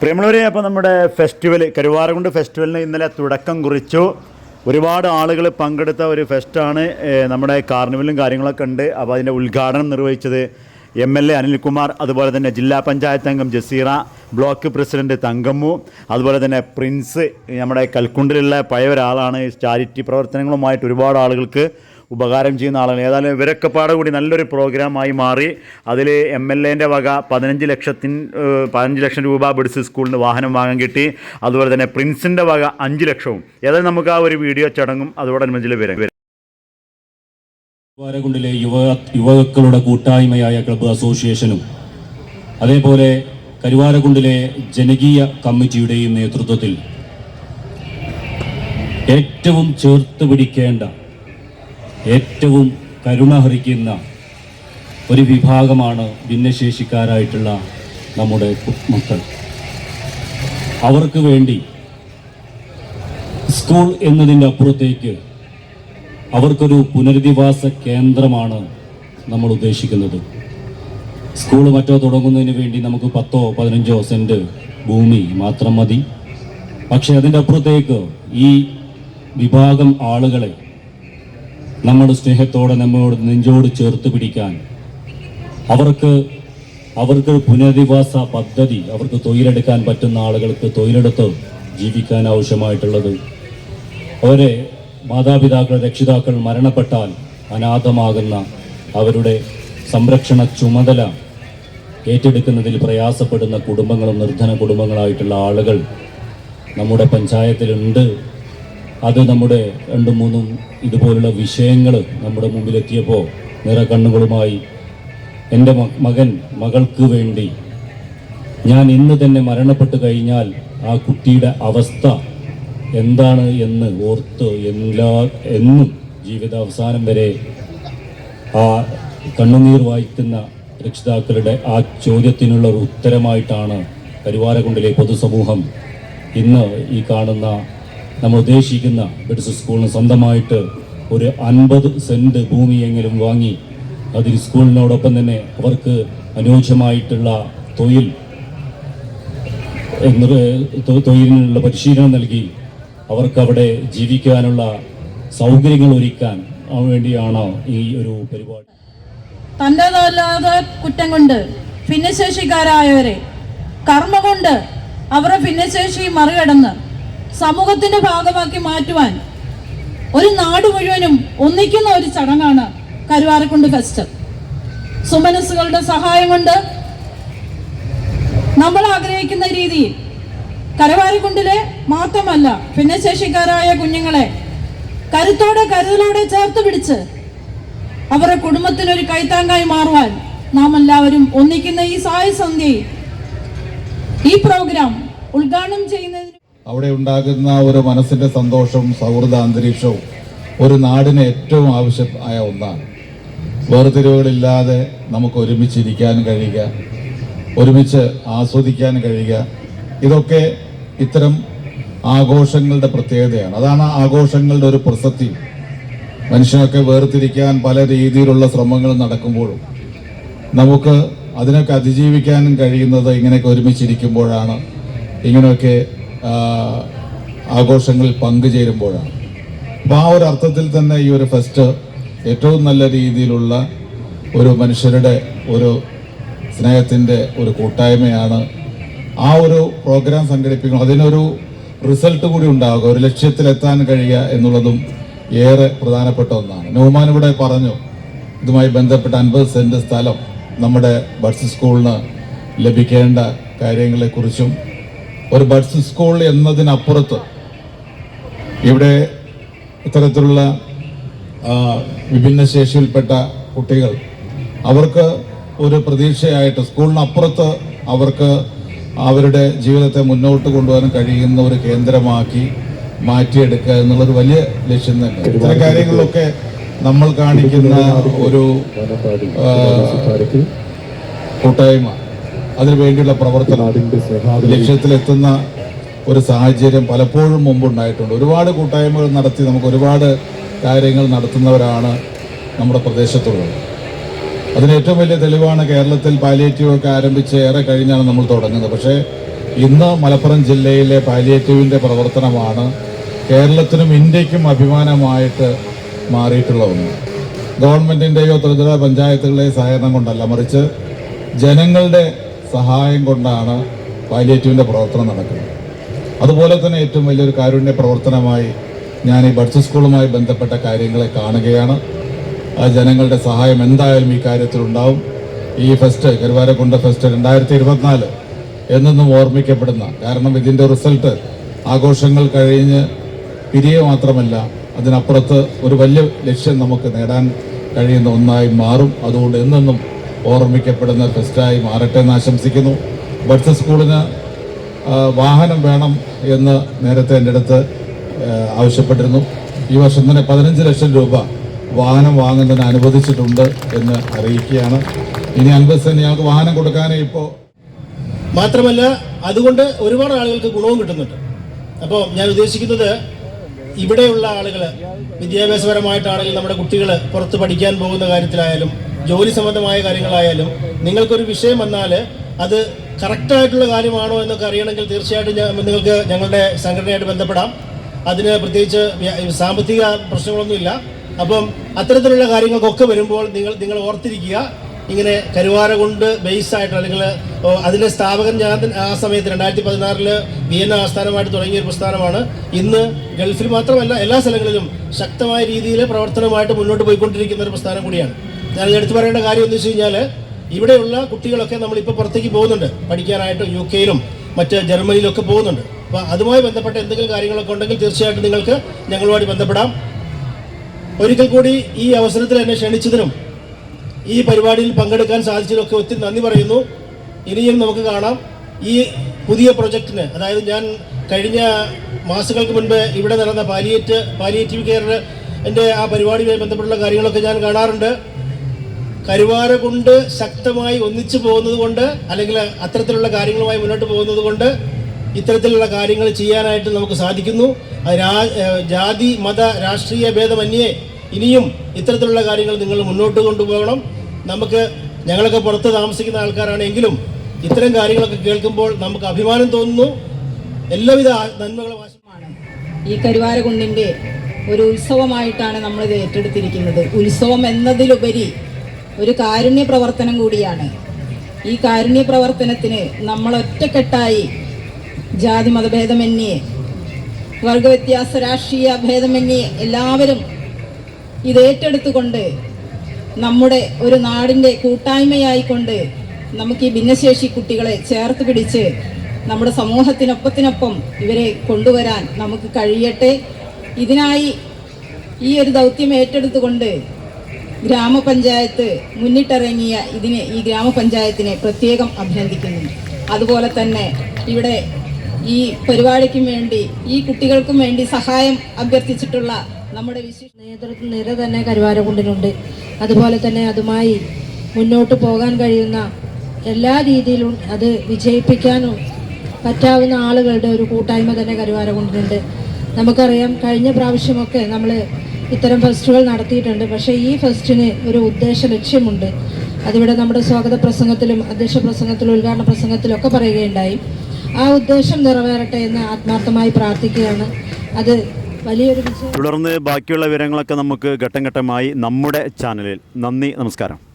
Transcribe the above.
പ്രിയമുള്ളവരെ അപ്പോൾ നമ്മുടെ ഫെസ്റ്റിവൽ കരുവാരകുണ്ട് ഫെസ്റ്റിവലിന് ഇന്നലെ തുടക്കം കുറിച്ചു. ഒരുപാട് ആളുകൾ പങ്കെടുത്ത ഒരു ഫെസ്റ്റാണ് നമ്മുടെ കാർണിവലും കാര്യങ്ങളൊക്കെ ഉണ്ട്. അപ്പോൾ അതിന്റെ ഉദ്ഘാടനം നിർവഹിച്ചത് എം എൽ എ അനിൽകുമാർ അതുപോലെ തന്നെ ജില്ലാ പഞ്ചായത്ത് അംഗം ജസീറ ബ്ലോക്ക് പ്രസിഡന്റ് തങ്കമ്മു അതുപോലെ തന്നെ പ്രിൻസ് നമ്മുടെ കൽക്കുണ്ടിലുള്ള പഴയ ഒരാളാണ്. ചാരിറ്റി പ്രവർത്തനങ്ങളുമായിട്ട് ഒരുപാട് ആളുകൾക്ക് ഉപകാരം ചെയ്യുന്ന ആളാണ്. ഏതായാലും ഇവരൊക്കെ പാടെ കൂടി നല്ലൊരു പ്രോഗ്രാമായി മാറി. അതിൽ എം എൽ എന്റെ വക പതിനഞ്ച് ലക്ഷത്തിൻ പതിനഞ്ച് ലക്ഷം രൂപ ബിഡ്സ് സ്കൂളിന് വാഹനം വാങ്ങാൻ കിട്ടി. അതുപോലെ തന്നെ പ്രിൻസിന്റെ വക അഞ്ച് ലക്ഷവും. ഏതായാലും നമുക്ക് ആ ഒരു വീഡിയോ ചടങ്ങും അതോടനുബന്ധിച്ച് വരാം. വാരകുണ്ടിലെ യുവ യുവാക്കളുടെ കൂട്ടായ്മയായ ക്ലബ് അസോസിയേഷനും അതേപോലെ കരുവാരകുണ്ടിലെ ജനകീയ കമ്മിറ്റിയുടെയും നേതൃത്വത്തിൽ ഏറ്റവും ചേർത്ത് പിടിക്കേണ്ട ഏറ്റവും കരുണ ഹരിക്കുന്ന ഒരു വിഭാഗമാണ് ഭിന്നശേഷിക്കാരായിട്ടുള്ള നമ്മുടെ മക്കൾ. അവർക്ക് വേണ്ടി സ്കൂൾ എന്നതിന്റെ അപ്പുറത്തേക്ക് അവർക്കൊരു പുനരധിവാസ കേന്ദ്രമാണ് നമ്മൾ ഉദ്ദേശിക്കുന്നത്. സ്കൂൾ മറ്റോ തുടങ്ങുന്നതിന് വേണ്ടി നമുക്ക് പത്തോ പതിനഞ്ചോ സെന്റ് ഭൂമി മാത്രം മതി. പക്ഷേ അതിന്റെ അപ്പുറത്തേക്ക് ഈ വിഭാഗം ആളുകളെ നമ്മൾ സ്നേഹത്തോടെ നമ്മോട് നെഞ്ചോട് ചേർത്ത് പിടിക്കാൻ അവർക്ക് അവർക്ക് പുനരധിവാസ പദ്ധതി അവർക്ക് തൊഴിലെടുക്കാൻ പറ്റുന്ന ആളുകൾക്ക് തൊഴിലെടുത്ത് ജീവിക്കാൻ ആവശ്യമായിട്ടുള്ളത്. അവരെ മാതാപിതാക്കൾ രക്ഷിതാക്കൾ മരണപ്പെട്ടാൽ അനാഥമാകുന്ന അവരുടെ സംരക്ഷണ ചുമതല ഏറ്റെടുക്കുന്നതിൽ പ്രയാസപ്പെടുന്ന കുടുംബങ്ങളും നിർധന കുടുംബങ്ങളായിട്ടുള്ള ആളുകൾ നമ്മുടെ പഞ്ചായത്തിലുണ്ട്. അത് നമ്മുടെ രണ്ടും മൂന്നും ഇതുപോലുള്ള വിഷയങ്ങൾ നമ്മുടെ മുമ്പിലെത്തിയപ്പോൾ നിറകണ്ണുകളുമായി എന്റെ മകൻ മകൾക്ക് വേണ്ടി ഞാൻ ഇന്ന് തന്നെ മരണപ്പെട്ടു കഴിഞ്ഞാൽ ആ കുട്ടിയുടെ അവസ്ഥ എന്താണ് എന്ന് ഓർത്ത് എല്ലാ എന്നും ജീവിതാവസാനം വരെ ആ കണ്ണുനീർ വായിക്കുന്ന രക്ഷിതാക്കളുടെ ആ ചോദ്യത്തിനുള്ള ഒരു ഉത്തരമായിട്ടാണ് കരുവാരക്കുണ്ടിലെ പൊതുസമൂഹം ഇന്ന് ഈ കാണുന്ന നമ്മൾ ഉദ്ദേശിക്കുന്ന ബിഡ്സ് സ്കൂളിന് സ്വന്തമായിട്ട് ഒരു അൻപത് സെന്റ് ഭൂമിയെങ്കിലും വാങ്ങി അതിൽ സ്കൂളിനോടൊപ്പം തന്നെ അവർക്ക് അനുയോജ്യമായിട്ടുള്ള തൊഴിൽ തൊഴിലിനുള്ള പരിശീലനം നൽകി അവർക്ക് അവിടെ ജീവിക്കാനുള്ള സൗകര്യങ്ങൾ ഒരുക്കാൻ വേണ്ടിയാണ് ഈ ഒരു പരിപാടി. തന്റെതല്ലാതെ കുറ്റം കൊണ്ട് ഭിന്നശേഷിക്കാരായവരെ കർമ്മ കൊണ്ട് അവരുടെ ഭിന്നശേഷി മറികടന്ന് സമൂഹത്തിന്റെ ഭാഗമാക്കി മാറ്റുവാൻ ഒരു നാട് മുഴുവനും ഒന്നിക്കുന്ന ഒരു ചടങ്ങാണ് കരുവാരക്കുണ്ട് ഫെസ്റ്റ്. സുമനസ്സുകളുടെ സഹായം കൊണ്ട് നമ്മൾ ആഗ്രഹിക്കുന്ന രീതിയിൽ കരവാരക്കുണ്ടിലെ മാത്രമല്ല ഭിന്നശേഷിക്കാരായ കുഞ്ഞുങ്ങളെ കരുത്തോടെ കരുതലോടെ ചേർത്ത് പിടിച്ച് അവരുടെ കുടുംബത്തിനൊരു കൈത്താങ്കായി മാറുവാൻ നാം എല്ലാവരും ഒന്നിക്കുന്ന ഈ സായ ഈ പ്രോഗ്രാം ഉദ്ഘാടനം ചെയ്യുന്നതിന് അവിടെ ഉണ്ടാകുന്ന ഒരു മനസ്സിന്റെ സന്തോഷവും സൗഹൃദ അന്തരീക്ഷവും ഒരു നാടിന് ഏറ്റവും ആവശ്യമായ ഒന്നാണ്. വേർതിരിവുകളില്ലാതെ നമുക്ക് ഒരുമിച്ചിരിക്കാൻ കഴിയുക ഒരുമിച്ച് ആസ്വദിക്കാൻ കഴിയുക. ഇതൊക്കെ ഇത്തരം ആഘോഷങ്ങളുടെ പ്രത്യേകതയാണ്. അതാണ് ആഘോഷങ്ങളുടെ ഒരു പ്രസക്തി. മനുഷ്യനൊക്കെ വേർതിരിക്കാൻ പല രീതിയിലുള്ള ശ്രമങ്ങൾ നടക്കുമ്പോഴും നമുക്ക് അതിനൊക്കെ അതിജീവിക്കാനും കഴിയുന്നത് ഇങ്ങനെയൊക്കെ ഒരുമിച്ചിരിക്കുമ്പോഴാണ് ഇങ്ങനെയൊക്കെ ആഘോഷങ്ങളിൽ പങ്കുചേരുമ്പോഴാണ്. അപ്പോൾ ആ ഒരു അർത്ഥത്തിൽ തന്നെ ഈ ഒരു ഫെസ്റ്റ് ഏറ്റവും നല്ല രീതിയിലുള്ള ഒരു മനുഷ്യരുടെ ഒരു സ്നേഹത്തിന്റെ ഒരു കൂട്ടായ്മയാണ് ആ ഒരു പ്രോഗ്രാം സംഘടിപ്പിക്കണം അതിനൊരു റിസൾട്ട് കൂടി ഉണ്ടാകുക ഒരു ലക്ഷ്യത്തിലെത്താൻ കഴിയുക എന്നുള്ളതും ഏറെ പ്രധാനപ്പെട്ട ഒന്നാണ്. നോമാൻ ഇവിടെ പറഞ്ഞു ഇതുമായി ബന്ധപ്പെട്ട അൻപത് സെന്റ് സ്ഥലം നമ്മുടെ ബഡ്സ് സ്കൂളിന് ലഭിക്കേണ്ട കാര്യങ്ങളെക്കുറിച്ചും ഒരു ബഡ്സ് സ്കൂൾ എന്നതിനപ്പുറത്ത് ഇവിടെ ഇത്തരത്തിലുള്ള വിഭിന്ന വിഭിന്നശേഷിയിൽപ്പെട്ട കുട്ടികൾ അവർക്ക് ഒരു പ്രതീക്ഷയായിട്ട് സ്കൂളിനപ്പുറത്ത് അവർക്ക് അവരുടെ ജീവിതത്തെ മുന്നോട്ട് കൊണ്ടുപോകാൻ കഴിയുന്ന ഒരു കേന്ദ്രമാക്കി മാറ്റിയെടുക്കുക എന്നുള്ളൊരു വലിയ ലക്ഷ്യം തന്നെ. ഇത്തരം കാര്യങ്ങളിലൊക്കെ നമ്മൾ കാണിക്കുന്ന ഒരു കൂട്ടായ്മ. അതിനു വേണ്ടിയുള്ള പ്രവർത്തനം ലക്ഷ്യത്തിലെത്തുന്ന ഒരു സാഹചര്യം പലപ്പോഴും മുമ്പുണ്ടായിട്ടുണ്ട്. ഒരുപാട് കൂട്ടായ്മകൾ നടത്തി നമുക്ക് ഒരുപാട് കാര്യങ്ങൾ നടത്തുന്നവരാണ് നമ്മുടെ പ്രദേശത്തുള്ളത്. അതിന് ഏറ്റവും വലിയ തെളിവാണ് കേരളത്തിൽ പാലിയേറ്റീവ് ഒക്കെ ആരംഭിച്ച് ഏറെ കഴിഞ്ഞാണ് നമ്മൾ തുടങ്ങുന്നത്. പക്ഷേ ഇന്ന് മലപ്പുറം ജില്ലയിലെ പാലിയേറ്റീവിന്റെ പ്രവർത്തനമാണ് കേരളത്തിനും ഇന്ത്യക്കും അഭിമാനമായിട്ട് മാറിയിട്ടുള്ള ഒന്ന്. ഗവൺമെന്റിന്റെയോ ത്രിതല പഞ്ചായത്തുകളുടെയോ സഹകരണം കൊണ്ടല്ല. മറിച്ച് ജനങ്ങളുടെ സഹായം കൊണ്ടാണ് പാലിയേറ്റീവിന്റെ പ്രവർത്തനം നടക്കുന്നത്. അതുപോലെ തന്നെ ഏറ്റവും വലിയൊരു കാരുണ്യ പ്രവർത്തനമായി ഞാൻ ഈ ബഡ്സ് സ്കൂളുമായി ബന്ധപ്പെട്ട കാര്യങ്ങളെ കാണുകയാണ്. ആ ജനങ്ങളുടെ സഹായം എന്തായാലും ഈ കാര്യത്തിലുണ്ടാവും ഈ ഫെസ്റ്റ് കരുവാരക്കുണ്ട് ഫെസ്റ്റ് രണ്ടായിരത്തി ഇരുപത്തിനാല് എന്നെന്നും ഓർമ്മിക്കപ്പെടുന്ന കാരണം ഇതിന്റെ റിസൾട്ട് ആഘോഷങ്ങൾ കഴിഞ്ഞ് പിരിയുക മാത്രമല്ല അതിനപ്പുറത്ത് ഒരു വലിയ ലക്ഷ്യം നമുക്ക് നേടാൻ കഴിയുന്ന ഒന്നായി മാറും. അതുകൊണ്ട് എന്നെന്നും ഓർമ്മിക്കപ്പെടുന്ന ഫെസ്റ്റായി മാറട്ടെ എന്ന് ആശംസിക്കുന്നു. ബഡ്സ് സ്കൂളിന് വാഹനം വേണം എന്ന് നേരത്തെ എന്റെ അടുത്ത് ആവശ്യപ്പെട്ടിരുന്നു. ഈ വർഷം തന്നെ പതിനഞ്ച് ലക്ഷം രൂപ വാഹനം വാങ്ങുന്നതിന് അനുവദിച്ചിട്ടുണ്ട് എന്ന് അറിയിക്കുകയാണ്. ഇനി അൻപത് സെന്റ് ഞങ്ങൾക്ക് വാഹനം കൊടുക്കാനേ ഇപ്പോൾ മാത്രമല്ല അതുകൊണ്ട് ഒരുപാട് ആളുകൾക്ക് ഗുണവും കിട്ടുന്നുണ്ട്. അപ്പോൾ ഞാൻ ഉദ്ദേശിക്കുന്നത് ഇവിടെയുള്ള ആളുകൾ വിദ്യാഭ്യാസപരമായിട്ടാണെങ്കിലും നമ്മുടെ കുട്ടികൾ പുറത്ത് പഠിക്കാൻ പോകുന്ന കാര്യത്തിലായാലും ജോലി സംബന്ധമായ കാര്യങ്ങളായാലും നിങ്ങൾക്കൊരു വിഷയം വന്നാൽ അത് കറക്റ്റായിട്ടുള്ള കാര്യമാണോ എന്നൊക്കെ അറിയണമെങ്കിൽ തീർച്ചയായിട്ടും നിങ്ങൾക്ക് ഞങ്ങളുടെ സംഘടനയായിട്ട് ബന്ധപ്പെടാം. അതിന് പ്രത്യേകിച്ച് സാമ്പത്തിക പ്രശ്നങ്ങളൊന്നുമില്ല. അപ്പം അത്തരത്തിലുള്ള കാര്യങ്ങൾക്കൊക്കെ വരുമ്പോൾ നിങ്ങൾ നിങ്ങൾ ഓർത്തിരിക്കുക. ഇങ്ങനെ കരുവാര കൊണ്ട് ബേസ് ആയിട്ട് അല്ലെങ്കിൽ അതിലെ സ്ഥാപകൻ ഞാൻ ആ സമയത്ത് രണ്ടായിരത്തി പതിനാറിൽ വിയന്ന ആസ്ഥാനമായിട്ട് തുടങ്ങിയ ഒരു പ്രസ്ഥാനമാണ്. ഇന്ന് ഗൾഫിൽ മാത്രമല്ല എല്ലാ സ്ഥലങ്ങളിലും ശക്തമായ രീതിയിൽ പ്രവർത്തനമായിട്ട് മുന്നോട്ട് പോയിക്കൊണ്ടിരിക്കുന്ന ഒരു പ്രസ്ഥാനം കൂടിയാണ്. ഞാൻ എടുത്തു പറയേണ്ട കാര്യം എന്ന് വെച്ച് കഴിഞ്ഞാൽ ഇവിടെയുള്ള കുട്ടികളൊക്കെ നമ്മളിപ്പോൾ പുറത്തേക്ക് പോകുന്നുണ്ട്. പഠിക്കാനായിട്ട് യു കെയിലും മറ്റ് ജർമ്മനിയിലൊക്കെ പോകുന്നുണ്ട്. അപ്പോൾ അതുമായി ബന്ധപ്പെട്ട എന്തെങ്കിലും കാര്യങ്ങളൊക്കെ ഉണ്ടെങ്കിൽ തീർച്ചയായിട്ടും നിങ്ങൾക്ക് ഞങ്ങളുമായി ബന്ധപ്പെടാം. ഒരിക്കൽ കൂടി ഈ അവസരത്തിൽ എന്നെ ക്ഷണിച്ചതിനും ഈ പരിപാടിയിൽ പങ്കെടുക്കാൻ സാധിച്ചതിനൊക്കെ ഒത്തിരി നന്ദി പറയുന്നു. ഇനിയും നമുക്ക് കാണാം. ഈ പുതിയ പ്രൊജക്റ്റിന് അതായത് ഞാൻ കഴിഞ്ഞ മാസങ്ങൾക്ക് മുൻപ് ഇവിടെ നടന്ന പാലിയേറ്റ് പാലിയേറ്റീവ് കെയറിന്റെ ആ പരിപാടിയുമായി ബന്ധപ്പെട്ടുള്ള കാര്യങ്ങളൊക്കെ ഞാൻ കാണാറുണ്ട്. കരുവാര കൊണ്ട് ശക്തമായി ഒന്നിച്ചു പോകുന്നത് കൊണ്ട് അല്ലെങ്കിൽ അത്തരത്തിലുള്ള കാര്യങ്ങളുമായി മുന്നോട്ട് പോകുന്നത് കൊണ്ട് ഇത്തരത്തിലുള്ള കാര്യങ്ങൾ ചെയ്യാനായിട്ട് നമുക്ക് സാധിക്കുന്നു. ജാതി മത രാഷ്ട്രീയ ഭേദമന്യേ ഇനിയും ഇത്തരത്തിലുള്ള കാര്യങ്ങൾ നിങ്ങൾ മുന്നോട്ട് കൊണ്ടുപോകണം. നമുക്ക് ഞങ്ങളൊക്കെ പുറത്ത് താമസിക്കുന്ന ആൾക്കാരാണെങ്കിലും ഇത്തരം കാര്യങ്ങളൊക്കെ കേൾക്കുമ്പോൾ നമുക്ക് അഭിമാനം തോന്നുന്നു. എല്ലാവിധ നന്മകളും ഈ ഈ കരുവാരകുണ്ടിന്റെ ഒരു ഉത്സവമായിട്ടാണ് നമ്മളിത് ഏറ്റെടുത്തിരിക്കുന്നത്. ഉത്സവം എന്നതിലുപരി ഒരു കാരുണ്യ പ്രവർത്തനം കൂടിയാണ്. ഈ കാരുണ്യ പ്രവർത്തനത്തിന് നമ്മൾ ഒറ്റക്കെട്ടായി ജാതി മതഭേദമന്യേ വർഗവ്യത്യാസ രാഷ്ട്രീയ ഭേദമന്യേ എല്ലാവരും ഇത് ഏറ്റെടുത്തുകൊണ്ട് നമ്മുടെ ഒരു നാടിന്റെ കൂട്ടായ്മയായിക്കൊണ്ട് നമുക്ക് ഈ ഭിന്നശേഷി കുട്ടികളെ ചേർത്ത് പിടിച്ച് നമ്മുടെ സമൂഹത്തിനൊപ്പത്തിനൊപ്പം ഇവരെ കൊണ്ടുവരാൻ നമുക്ക് കഴിയട്ടെ. ഇതിനായി ഈ ഒരു ദൗത്യം ഏറ്റെടുത്തുകൊണ്ട് ഗ്രാമപഞ്ചായത്ത് മുന്നിട്ടിറങ്ങിയ ഇതിനെ ഈ ഗ്രാമപഞ്ചായത്തിനെ പ്രത്യേകം അഭിനന്ദിക്കുന്നു അതുപോലെ തന്നെ ഇവിടെ ഈ പരിപാടിക്കും വേണ്ടി ഈ കുട്ടികൾക്കും വേണ്ടി സഹായം അഭ്യർത്ഥിച്ചിട്ടുള്ള നമ്മുടെ വിശിഷ്ട നേതൃത്വ നിര തന്നെ കരുവാരക്കുണ്ടിനുണ്ട് അതുപോലെ തന്നെ അതുമായി മുന്നോട്ട് പോകാൻ കഴിയുന്ന എല്ലാ രീതിയിലും അത് വിജയിപ്പിക്കാനും പറ്റാവുന്ന ആളുകളുടെ ഒരു കൂട്ടായ്മ തന്നെ കരുവാരക്കുണ്ടിനുണ്ട് നമുക്കറിയാം കഴിഞ്ഞ പ്രാവശ്യമൊക്കെ നമ്മൾ ഇത്തരം ഫെസ്റ്റുകൾ നടത്തിയിട്ടുണ്ട്. പക്ഷേ ഈ ഫെസ്റ്റിന് ഒരു ഉദ്ദേശ ലക്ഷ്യമുണ്ട്. അതിവിടെ നമ്മുടെ സ്വാഗത പ്രസംഗത്തിലും അധ്യക്ഷ പ്രസംഗത്തിലും ഉദ്ഘാടന പ്രസംഗത്തിലും ഒക്കെ പറയുകയുണ്ടായി. ആ ഉദ്ദേശം നിറവേറട്ടെ എന്ന് ആത്മാർത്ഥമായി പ്രാർത്ഥിക്കുകയാണ്. അത് വലിയൊരു തുടർന്ന് ബാക്കിയുള്ള വിവരങ്ങളൊക്കെ നമുക്ക് ഘട്ടം ഘട്ടമായി നമ്മുടെ ചാനലിൽ. നന്ദി നമസ്കാരം.